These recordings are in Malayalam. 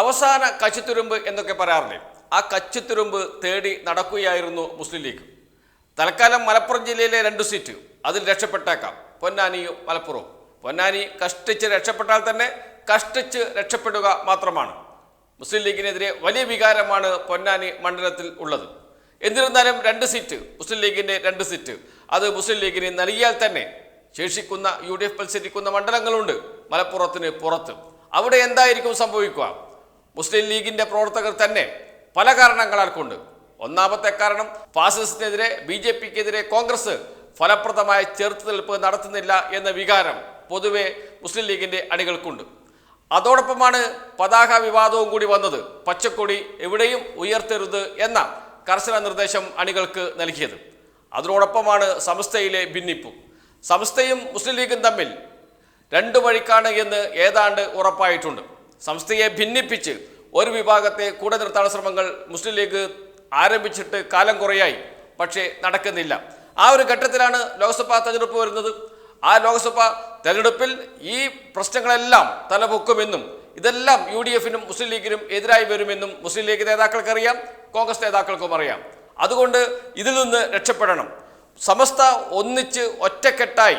അവസാന കച്ചിത്തുരുമ്പ് എന്നൊക്കെ പറയാറില്ലേ? ആ കച്ചിത്തുരുമ്പ് തേടി നടക്കുകയായിരുന്നു മുസ്ലിം ലീഗ്. തൽക്കാലം മലപ്പുറം ജില്ലയിലെ രണ്ട് സീറ്റ് അതിൽ രക്ഷപ്പെട്ടേക്കാം. പൊന്നാനിയും മലപ്പുറവും. പൊന്നാനി കഷ്ടിച്ച് രക്ഷപ്പെട്ടാൽ തന്നെ കഷ്ടിച്ച് രക്ഷപ്പെടുക മാത്രമാണ്. മുസ്ലിം ലീഗിനെതിരെ വലിയ വികാരമാണ് പൊന്നാനി മണ്ഡലത്തിൽ ഉള്ളത്. എന്നിരുന്നാലും രണ്ട് സീറ്റ് മുസ്ലിം ലീഗിന്റെ രണ്ട് സീറ്റ് അത് മുസ്ലിം ലീഗിന് നൽകിയാൽ തന്നെ ശേഷിക്കുന്ന യു ഡി എഫ് മത്സരിക്കുന്ന മണ്ഡലങ്ങളുണ്ട് മലപ്പുറത്തിന് പുറത്ത്. അവിടെ എന്തായിരിക്കും സംഭവിക്കുക? മുസ്ലിം ലീഗിന്റെ പ്രവർത്തകർ തന്നെ പല കാരണങ്ങളാൽ കൊണ്ട് ഒന്നാമത്തെ കാരണം ഫാസിസത്തിനെതിരെ ബി ജെ പിക്കെതിരെ കോൺഗ്രസ് ഫലപ്രദമായ ചെറുത്തുനിൽപ്പ് നടത്തുന്നില്ല എന്ന വികാരം പൊതുവെ മുസ്ലിം ലീഗിന്റെ അണികൾക്കുണ്ട്. അതോടൊപ്പമാണ് പതാക വിവാദവും കൂടി വന്നത്. പച്ചക്കൊടി എവിടെയും ഉയർത്തരുത് എന്ന കർശന നിർദ്ദേശം അണികൾക്ക് നൽകിയത്. അതിനോടൊപ്പമാണ് സംസ്ഥയിലെ ഭിന്നിപ്പ്. സംസ്ഥയും മുസ്ലിം ലീഗും തമ്മിൽ രണ്ടു വഴിക്കാണ് എന്ന് ഏതാണ്ട് ഉറപ്പായിട്ടുണ്ട്. സംസ്ഥയെ ഭിന്നിപ്പിച്ച് ഒരു വിഭാഗത്തെ കൂടെ നിർത്താനുള്ള ശ്രമങ്ങൾ മുസ്ലിം ലീഗ് ആരംഭിച്ചിട്ട് കാലം കുറയായി പക്ഷേ നടക്കുന്നില്ല. ആ ഒരു ഘട്ടത്തിലാണ് ലോക്സഭാ തെരഞ്ഞെടുപ്പ് വരുന്നത്. ആ ലോക്സഭാ തെരഞ്ഞെടുപ്പിൽ ഈ പ്രശ്നങ്ങളെല്ലാം തലപൊക്കുമെന്നും ഇതെല്ലാം യു ഡി എഫിനും മുസ്ലിം ലീഗിനും എതിരായി വരുമെന്നും മുസ്ലിം ലീഗ് നേതാക്കൾക്കറിയാം കോൺഗ്രസ് നേതാക്കൾക്കും അറിയാം. അതുകൊണ്ട് ഇതിൽ നിന്ന് രക്ഷപ്പെടണം. സമസ്ത ഒന്നിച്ച് ഒറ്റക്കെട്ടായി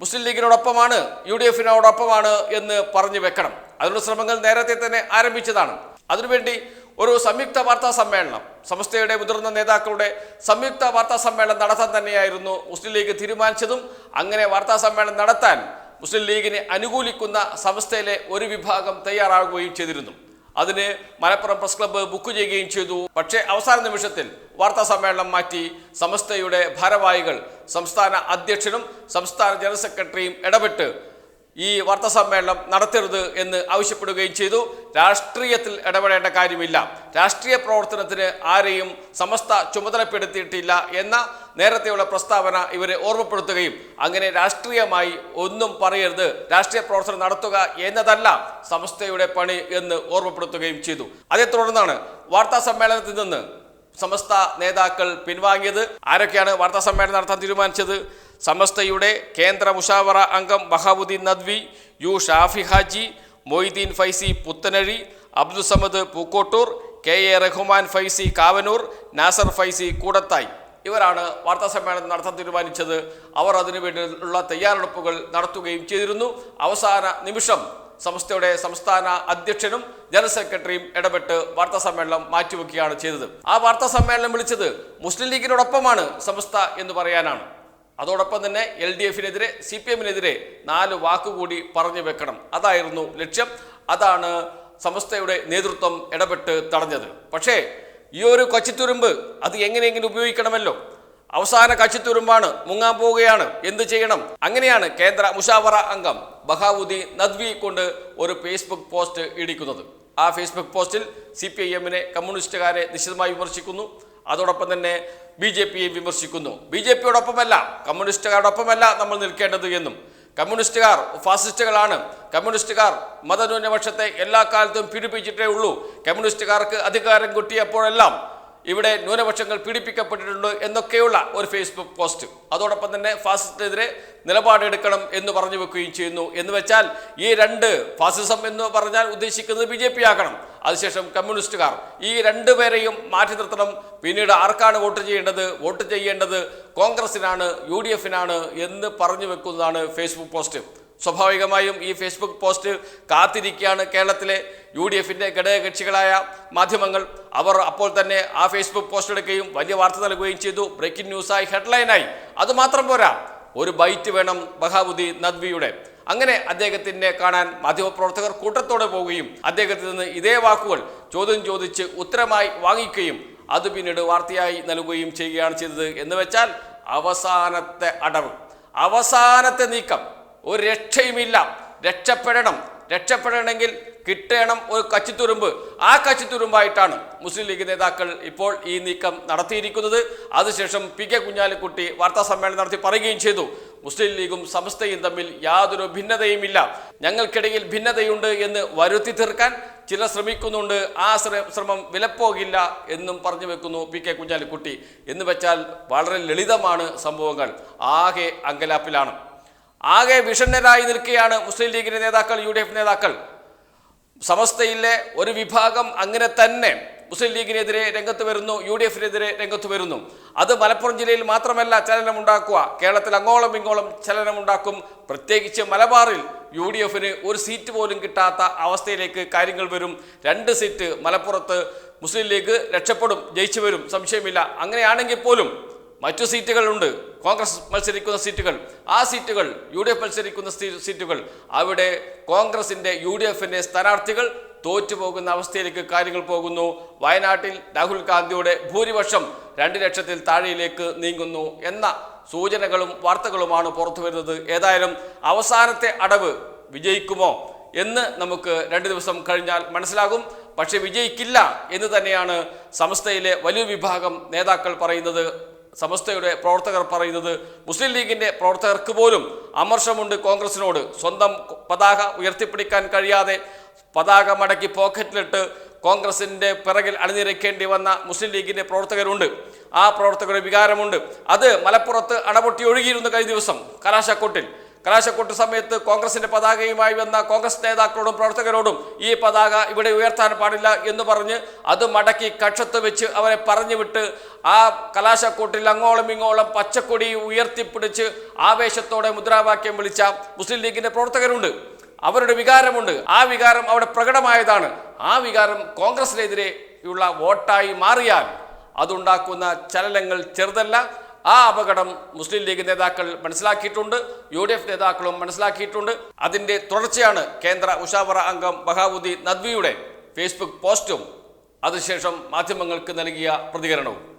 മുസ്ലിം ലീഗിനോടൊപ്പമാണ് യു ഡി എഫിനോടൊപ്പമാണ് എന്ന് പറഞ്ഞു വെക്കണം. അതിനുള്ള ശ്രമങ്ങൾ നേരത്തെ തന്നെ ആരംഭിച്ചതാണ്. അതിനുവേണ്ടി ഒരു സംയുക്ത വാർത്താ സമ്മേളനം സമസ്തയുടെ മുതിർന്ന നേതാക്കളുടെ സംയുക്ത വാർത്താ സമ്മേളനം നടത്താൻ തന്നെയായിരുന്നു മുസ്ലിം ലീഗ് തീരുമാനിച്ചതും. അങ്ങനെ വാർത്താ സമ്മേളനം നടത്താൻ മുസ്ലിം ലീഗിനെ അനുകൂലിക്കുന്ന സമസ്തയിലെ ഒരു വിഭാഗം തയ്യാറാകുകയും ചെയ്തിരുന്നു. അതിന് മലപ്പുറം പ്രസ് ക്ലബ്ബ് ബുക്ക് ചെയ്യുകയും ചെയ്തു. പക്ഷേ അവസാന നിമിഷത്തിൽ വാർത്താ സമ്മേളനം മാറ്റി സമസ്തയുടെ ഭാരവാഹികൾ സംസ്ഥാന അധ്യക്ഷനും സംസ്ഥാന ജനറൽ സെക്രട്ടറിയും ഇടപെട്ട് ഈ വാർത്താ സമ്മേളനം നടത്തരുത് എന്ന് ആവശ്യപ്പെടുകയും ചെയ്തു. രാഷ്ട്രീയത്തിൽ ഇടപെടേണ്ട കാര്യമില്ല. രാഷ്ട്രീയ പ്രവർത്തനത്തിന് ആരെയും സമസ്ത ചുമതലപ്പെടുത്തിയിട്ടില്ല എന്ന നേരത്തെയുള്ള പ്രസ്താവന ഇവരെ ഓർമ്മപ്പെടുത്തുകയും അങ്ങനെ രാഷ്ട്രീയമായി ഒന്നും പറയരുത്. രാഷ്ട്രീയ പ്രവർത്തനം നടത്തുക എന്നതല്ല സമസ്തയുടെ പണി എന്ന് ഓർമ്മപ്പെടുത്തുകയും ചെയ്തു. അതേ തുടർന്നാണ് വാർത്താ സമ്മേളനത്തിൽ നിന്ന് സമസ്ത നേതാക്കൾ പിൻവാങ്ങിയത്. ആരൊക്കെയാണ് വാർത്താ സമ്മേളനം നടത്താൻ തീരുമാനിച്ചത്? സമസ്തയുടെ കേന്ദ്ര മുഷാവറ അംഗം Bahauddeen Nadwi U Shafi Haji Moideen Faizy Puthanazhi Abdul Samad Pookkottur K A Rahman Faizy Kavanur Nasar Faizy Koodathai. ഇവരാണ് വാർത്താ സമ്മേളനം നടത്താൻ തീരുമാനിച്ചത്. അവർ അതിനു വേണ്ടിയുള്ള തയ്യാറെടുപ്പുകൾ നടത്തുകയും ചെയ്തിരുന്നു. അവസാന നിമിഷം സംസ്ഥയുടെ സംസ്ഥാന അധ്യക്ഷനും ജനറൽ സെക്രട്ടറിയും ഇടപെട്ട് വാർത്താ സമ്മേളനം മാറ്റിവെക്കുകയാണ് ചെയ്തത്. ആ വാർത്താ സമ്മേളനം വിളിച്ചത് മുസ്ലിം ലീഗിനോടൊപ്പമാണ് സംസ്ഥ എന്ന് പറയാനാണ്. അതോടൊപ്പം തന്നെ എൽ ഡി എഫിനെതിരെ സി പി എമ്മിനെതിരെ നാല് വാക്കുകൂടി പറഞ്ഞു വെക്കണം. അതായിരുന്നു ലക്ഷ്യം. അതാണ് സമസ്തയുടെ നേതൃത്വം ഇടപെട്ട് തടഞ്ഞത്. പക്ഷേ ഈ ഒരു കച്ചിത്തുരുമ്പ് അത് എങ്ങനെയെങ്കിലും ഉപയോഗിക്കണമല്ലോ. അവസാന കച്ചിത്തുരുമ്പാണ്. മുങ്ങാൻ പോവുകയാണ്. എന്ത് ചെയ്യണം? അങ്ങനെയാണ് കേന്ദ്ര മുഷാവറ അംഗം ബഹാവുദ്ദീൻ നദ്വി കൊണ്ട് ഒരു ഫേസ്ബുക്ക് പോസ്റ്റ് ഇടിക്കുന്നത്. ആ ഫേസ്ബുക്ക് പോസ്റ്റിൽ സി പി ഐ എമ്മിനെ കമ്മ്യൂണിസ്റ്റുകാരെ നിശ്ചിതമായി വിമർശിക്കുന്നു. അതോടൊപ്പം തന്നെ ബി ജെ പിയെ വിമർശിക്കുന്നു. ബി ജെ പിയോടൊപ്പമല്ല കമ്മ്യൂണിസ്റ്റുകാരോടൊപ്പമല്ല നമ്മൾ നിൽക്കേണ്ടത് എന്നും. കമ്മ്യൂണിസ്റ്റുകാർ ഫാസിസ്റ്റുകളാണ്. കമ്മ്യൂണിസ്റ്റുകാർ മതന്യൂനപക്ഷത്തെ എല്ലാ കാലത്തും പീഡിപ്പിച്ചിട്ടേ ഉള്ളൂ. കമ്മ്യൂണിസ്റ്റുകാർക്ക് അധികാരം കിട്ടിയപ്പോഴെല്ലാം ഇവിടെ ന്യൂനപക്ഷങ്ങൾ പീഡിപ്പിക്കപ്പെട്ടിട്ടുണ്ട് എന്നൊക്കെയുള്ള ഒരു ഫേസ്ബുക്ക് പോസ്റ്റ്. അതോടൊപ്പം തന്നെ ഫാസിസ്റ്റിനെതിരെ നിലപാടെടുക്കണം എന്ന് പറഞ്ഞു വെക്കുകയും ചെയ്യുന്നു. എന്ന് വെച്ചാൽ ഈ രണ്ട് ഫാസിസം എന്ന് പറഞ്ഞാൽ ഉദ്ദേശിക്കുന്നത് ബി ആക്കണം അതിനുശേഷം കമ്മ്യൂണിസ്റ്റുകാർ. ഈ രണ്ടുപേരെയും മാറ്റി നിർത്തണം. പിന്നീട് ആർക്കാണ് വോട്ട് ചെയ്യേണ്ടത്? വോട്ട് ചെയ്യേണ്ടത് കോൺഗ്രസിനാണ് യു ഡി എഫിനാണ് എന്ന് പറഞ്ഞു വെക്കുന്നതാണ് ഫേസ്ബുക്ക് പോസ്റ്റ്. സ്വാഭാവികമായും ഈ ഫേസ്ബുക്ക് പോസ്റ്റ് കാത്തിരിക്കുകയാണ് കേരളത്തിലെ യു ഡി എഫിന്റെ ഘടകകക്ഷികളായ മാധ്യമങ്ങൾ. അവർ അപ്പോൾ തന്നെ ആ ഫേസ്ബുക്ക് പോസ്റ്റ് എടുക്കുകയും വലിയ വാർത്ത നൽകുകയും ചെയ്തു. ബ്രേക്കിംഗ് ന്യൂസായി ഹെഡ്ലൈനായി. അതുമാത്രം പോരാ. ഒരു ബൈറ്റ് വേണം ബഹാബുദ്ദീൻ നദ്വിയുടെ. അങ്ങനെ അദ്ദേഹത്തിനെ കാണാൻ മാധ്യമപ്രവർത്തകർ കൂട്ടത്തോടെ പോവുകയും അദ്ദേഹത്തിൽ നിന്ന് ഇതേ വാക്കുകൾ ചോദ്യം ചോദിച്ച് ഉത്തരമായി വാങ്ങിക്കുകയും അത് പിന്നീട് വാർത്തയായി നൽകുകയും ചെയ്യുകയാണ് ചെയ്തത് എന്ന് വെച്ചാൽ അവസാനത്തെ അടവ്. അവസാനത്തെ നീക്കം. ഒരു രക്ഷയുമില്ല. രക്ഷപ്പെടണം. രക്ഷപ്പെടണമെങ്കിൽ കിട്ടണം ഒരു കച്ചിത്തുരുമ്പ്. ആ കച്ചിത്തുരുമ്പായിട്ടാണ് മുസ്ലിം ലീഗ് നേതാക്കൾ ഇപ്പോൾ ഈ നീക്കം നടത്തിയിരിക്കുന്നത്. അതിനുശേഷം പി കെ കുഞ്ഞാലിക്കുട്ടി വാർത്താ സമ്മേളനം നടത്തി പറയുകയും ചെയ്തു. മുസ്ലിം ലീഗും സമസ്തയും തമ്മിൽ യാതൊരു ഭിന്നതയുമില്ല. ഞങ്ങൾക്കിടയിൽ ഭിന്നതയുണ്ട് എന്ന് വരുത്തി തീർക്കാൻ ചിലർ ശ്രമിക്കുന്നുണ്ട്. ആ ശ്രമം വിലപ്പോകില്ല എന്നും പറഞ്ഞു വെക്കുന്നു പി കെ കുഞ്ഞാലിക്കുട്ടി. എന്ന് വെച്ചാൽ വളരെ ലളിതമാണ് സംഭവങ്ങൾ. ആകെ അങ്കലാപ്പിലാണ്. ആകെ വിഷണ്ണരായി നിൽക്കുകയാണ് മുസ്ലിം ലീഗിന്റെ നേതാക്കൾ യു ഡി എഫ് നേതാക്കൾ. സമസ്തയിലെ ഒരു വിഭാഗം അങ്ങനെ തന്നെ മുസ്ലിം ലീഗിനെതിരെ രംഗത്ത് വരുന്നു യു ഡി എഫിനെതിരെ രംഗത്ത് വരുന്നു. അത് മലപ്പുറം ജില്ലയിൽ മാത്രമല്ല ചലനമുണ്ടാക്കുക കേരളത്തിൽ അങ്ങോളം ഇങ്ങോളം ചലനമുണ്ടാക്കും പ്രത്യേകിച്ച് മലബാറിൽ യു ഡി എഫിന് ഒരു സീറ്റ് പോലും കിട്ടാത്ത അവസ്ഥയിലേക്ക് കാര്യങ്ങൾ വരും. രണ്ട് സീറ്റ് മലപ്പുറത്ത് മുസ്ലിം ലീഗ് രക്ഷപ്പെടും ജയിച്ചു വരും. സംശയമില്ല. അങ്ങനെയാണെങ്കിൽ പോലും മറ്റു സീറ്റുകളുണ്ട്. കോൺഗ്രസ് മത്സരിക്കുന്ന സീറ്റുകൾ ആ സീറ്റുകൾ യു ഡി എഫ് മത്സരിക്കുന്ന സീറ്റുകൾ അവിടെ കോൺഗ്രസിന്റെ യു ഡി എഫിന്റെ സ്ഥാനാർത്ഥികൾ തോറ്റുപോകുന്ന അവസ്ഥയിലേക്ക് കാര്യങ്ങൾ പോകുന്നു. വയനാട്ടിൽ രാഹുൽ ഗാന്ധിയുടെ ഭൂരിപക്ഷം രണ്ട് ലക്ഷത്തിൽ താഴെയിലേക്ക് നീങ്ങുന്നു എന്ന സൂചനകളും വാർത്തകളുമാണ് പുറത്തു വരുന്നത്. ഏതായാലും അവസാനത്തെ അടവ് വിജയിക്കുമോ എന്ന് നമുക്ക് രണ്ട് ദിവസം കഴിഞ്ഞാൽ മനസ്സിലാകും. പക്ഷേ വിജയിക്കില്ല എന്ന് തന്നെയാണ് സംസ്ഥയിലെ വലിയ വിഭാഗം നേതാക്കൾ പറയുന്നത്. സമസ്തയുടെ പ്രവർത്തകർ പറയുന്നത് മുസ്ലിം ലീഗിന്റെ പ്രവർത്തകർക്ക് പോലും അമർഷമുണ്ട് കോൺഗ്രസിനോട്. സ്വന്തം പതാക ഉയർത്തിപ്പിടിക്കാൻ കഴിയാതെ പതാക മടക്കി പോക്കറ്റിലിട്ട് കോൺഗ്രസിന്റെ പിറകിൽ അണിനിരക്കേണ്ടി വന്ന മുസ്ലിം ലീഗിന്റെ പ്രവർത്തകരുണ്ട്. ആ പ്രവർത്തകരുടെ വികാരമുണ്ട്. അത് മലപ്പുറത്ത് അടപൊട്ടി ഒഴുകിയിരുന്നു കഴിഞ്ഞ ദിവസം കലാശക്കൊട്ടിൽ. കലാശക്കൊട്ട് സമയത്ത് കോൺഗ്രസിന്റെ പതാകയുമായി വന്ന കോൺഗ്രസ് നേതാക്കളോടും പ്രവർത്തകരോടും ഈ പതാക ഇവിടെ ഉയർത്താൻ പാടില്ല എന്ന് പറഞ്ഞ് അത് മടക്കി കക്ഷത്ത് വെച്ച് അവരെ പറഞ്ഞു വിട്ട് ആ കലാശക്കൂട്ടിൽ അങ്ങോളം ഇങ്ങോളം പച്ചക്കൊടി ഉയർത്തിപ്പിടിച്ച് ആവേശത്തോടെ മുദ്രാവാക്യം വിളിച്ച മുസ്ലിം ലീഗിന്റെ പ്രവർത്തകരുണ്ട്. അവരുടെ വികാരമുണ്ട്. ആ വികാരം അവിടെ പ്രകടമായതാണ്. ആ വികാരം കോൺഗ്രസിനെതിരെ ഉള്ള വോട്ടായി മാറിയാൽ അതുണ്ടാക്കുന്ന ചലനങ്ങൾ ചെറുതല്ല. ആ അപകടം മുസ്ലിം ലീഗ് നേതാക്കൾ മനസ്സിലാക്കിയിട്ടുണ്ട്. യു ഡി എഫ് നേതാക്കളും മനസ്സിലാക്കിയിട്ടുണ്ട്. അതിന്റെ തുടർച്ചയാണ് കേന്ദ്ര ഉഷാവറ അംഗം ബഹാവുദ്ദീൻ നദ്വിയുടെ ഫേസ്ബുക്ക് പോസ്റ്റും അതിനുശേഷം മാധ്യമങ്ങൾക്ക് നൽകിയ പ്രതികരണവും.